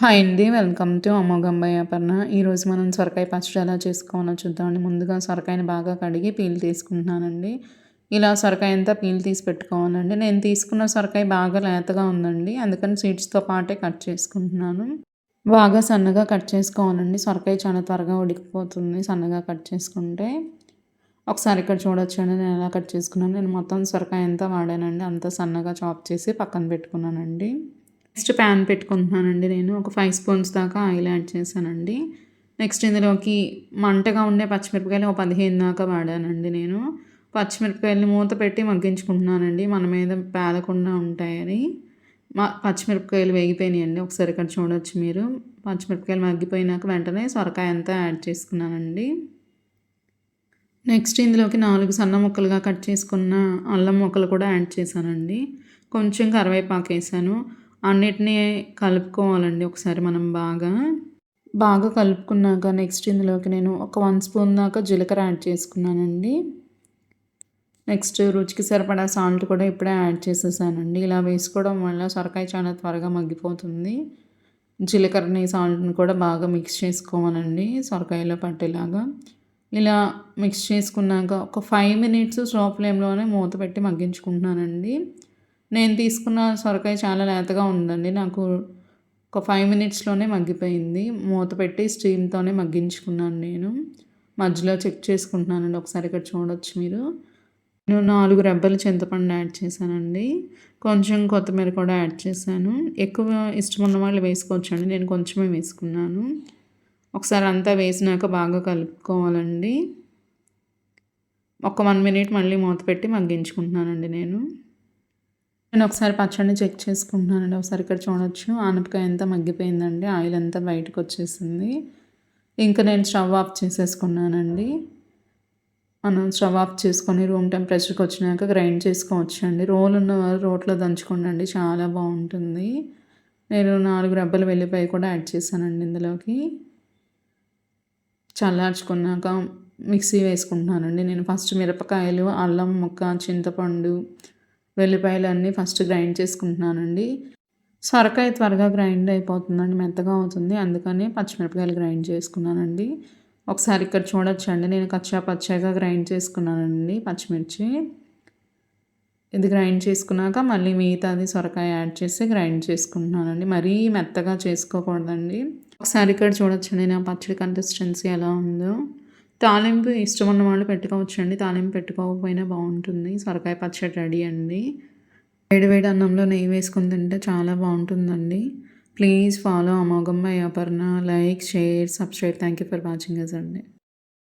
Hi అండి. Welcome to అమ్మోగంబయ్య అపర్ణ. ఈరోజు మనం సొరకాయ పచ్చడి ఎలా చేసుకోవాలో చూద్దామండి. ముందుగా సొరకాయని బాగా కడిగి పీల్ తీసుకుంటున్నానండి. ఇలా సొరకాయ అంతా పీల్ తీసి పెట్టుకోవాలండి. నేను తీసుకున్న సొరకాయ బాగా లేతగా ఉందండి. అందుకని సీడ్స్తో పాటే కట్ చేసుకుంటున్నాను. బాగా సన్నగా కట్ చేసుకోవాలండి. సొరకాయ చాలా త్వరగా ఉడికిపోతుంది సన్నగా కట్ చేసుకుంటే. ఒకసారి ఇక్కడ చూడొచ్చండి. నేను ఎలా కట్ చేసుకున్నాను. నేను మొత్తం సొరకాయ అంతా వాడానండి. అంతా సన్నగా చాప్ చేసి పక్కన పెట్టుకున్నానండి. నెక్స్ట్ ప్యాన్ పెట్టుకుంటున్నానండి నేను. ఒక ఫైవ్ స్పూన్స్ దాకా ఆయిల్ యాడ్ చేశానండి. నెక్స్ట్ ఇందులోకి మంటగా ఉండే పచ్చిమిరపకాయలు ఒక పదిహేను దాకా వాడానండి నేను. పచ్చిమిరపకాయలు మూత పెట్టి మగ్గించుకుంటున్నానండి. మన మీద పేదకుండా ఉంటాయని. మా పచ్చిమిరపకాయలు వేగిపోయినాయండి. ఒకసారి ఇక్కడ చూడవచ్చు మీరు. పచ్చిమిరపకాయలు మగ్గిపోయినాక వెంటనే సొరకాయ అంతా యాడ్ చేసుకున్నానండి. నెక్స్ట్ ఇందులోకి నాలుగు సన్న ముక్కలుగా కట్ చేసుకున్న అల్లం ముక్కలు కూడా యాడ్ చేశానండి. కొంచెం కరివేపాకు వేసాను. అన్నిటినీ కలుపుకోవాలండి ఒకసారి మనం బాగా. బాగా కలుపుకున్నాక నెక్స్ట్ ఇందులోకి నేను ఒక వన్ స్పూన్ దాకా జీలకర్ర యాడ్ చేసుకున్నానండి. నెక్స్ట్ రుచికి సరిపడా సాల్ట్ కూడా ఇప్పుడే యాడ్ చేసేసానండి. ఇలా వేసుకోవడం వల్ల సొరకాయ చాలా త్వరగా మగ్గిపోతుంది. జీలకర్రని సాల్ట్ని కూడా బాగా మిక్స్ చేసుకోవాలండి సొరకాయలో పట్టేలాగా. ఇలా మిక్స్ చేసుకున్నాక ఒక ఫైవ్ మినిట్స్ స్లో ఫ్లేమ్లోనే మూత పెట్టి మగ్గించుకుంటున్నానండి. నేను తీసుకున్న సొరకాయ చాలా లేతగా ఉందండి. నాకు ఒక ఫైవ్ మినిట్స్లోనే మగ్గిపోయింది. మూత పెట్టి స్టీమ్తోనే మగ్గించుకున్నాను నేను. మధ్యలో చెక్ చేసుకుంటున్నానండి. ఒకసారి ఇక్కడ చూడొచ్చు మీరు. నేను నాలుగు రెబ్బలు చింతపండు యాడ్ చేశానండి. కొంచెం కొత్తిమీర కూడా యాడ్ చేశాను. ఎక్కువ ఇష్టం ఉన్న వాళ్ళు వేసుకోవచ్చండి. నేను కొంచెమే వేసుకున్నాను. ఒకసారి అంతా వేసినాక బాగా కలుపుకోవాలండి. ఒక వన్ మినిట్ మళ్ళీ మూత పెట్టి మగ్గించుకుంటున్నానండి నేను. నేను ఒకసారి పచ్చడిని చెక్ చేసుకుంటున్నానండి. ఒకసారి ఇక్కడ చూడొచ్చు. ఆనపకాయ ఎంత మగ్గిపోయిందండి. ఆయిల్ అంతా బయటకు వచ్చేసింది. ఇంకా నేను స్టవ్ ఆఫ్ చేసేసుకున్నానండి. మనం స్టవ్ ఆఫ్ చేసుకొని రూమ్ టెంపరేచర్కి వచ్చినాక గ్రైండ్ చేసుకోవచ్చు అండి రోల్ ఉన్న రోట్లో దంచుకోండి చాలా బాగుంటుంది. నేను నాలుగు రబ్బలు వెల్లిపాయ కూడా యాడ్ చేశానండి ఇందులోకి. చల్లార్చుకున్నాక మిక్సీ వేసుకుంటున్నానండి. నేను ఫస్ట్ మిరపకాయలు అల్లం ముక్క చింతపండు వెల్లిపాయలు అన్నీ ఫస్ట్ గ్రైండ్ చేసుకుంటున్నానండి. సొరకాయ త్వరగా గ్రైండ్ అయిపోతుందండి మెత్తగా అవుతుంది. అందుకని పచ్చిమిరపకాయలు గ్రైండ్ చేసుకున్నానండి. ఒకసారి ఇక్కడ చూడొచ్చండి నేను కచ్చా పచ్చాగా గ్రైండ్ చేసుకున్నానండి పచ్చిమిర్చి. ఇది గ్రైండ్ చేసుకున్నాక మళ్ళీ మిగతాది సొరకాయ యాడ్ చేసి గ్రైండ్ చేసుకుంటున్నానండి. మరీ మెత్తగా చేసుకోకూడదండి. ఒకసారి ఇక్కడ చూడొచ్చండి నా పచ్చడి కన్సిస్టెన్సీ ఎలా ఉందో. తాలింపు ఇష్టం ఉన్న వాళ్ళు పెట్టుకోవచ్చు అండి తాలింపు పెట్టుకోకపోయినా బాగుంటుంది. సొరకాయ పచ్చడి రెడీ అండి. వేడి వేడి అన్నంలో నెయ్యి వేసుకుని తింటే చాలా బాగుంటుందండి. Please follow అమోఘమ్మ Aparna like share subscribe. Thank you for watching us అండి.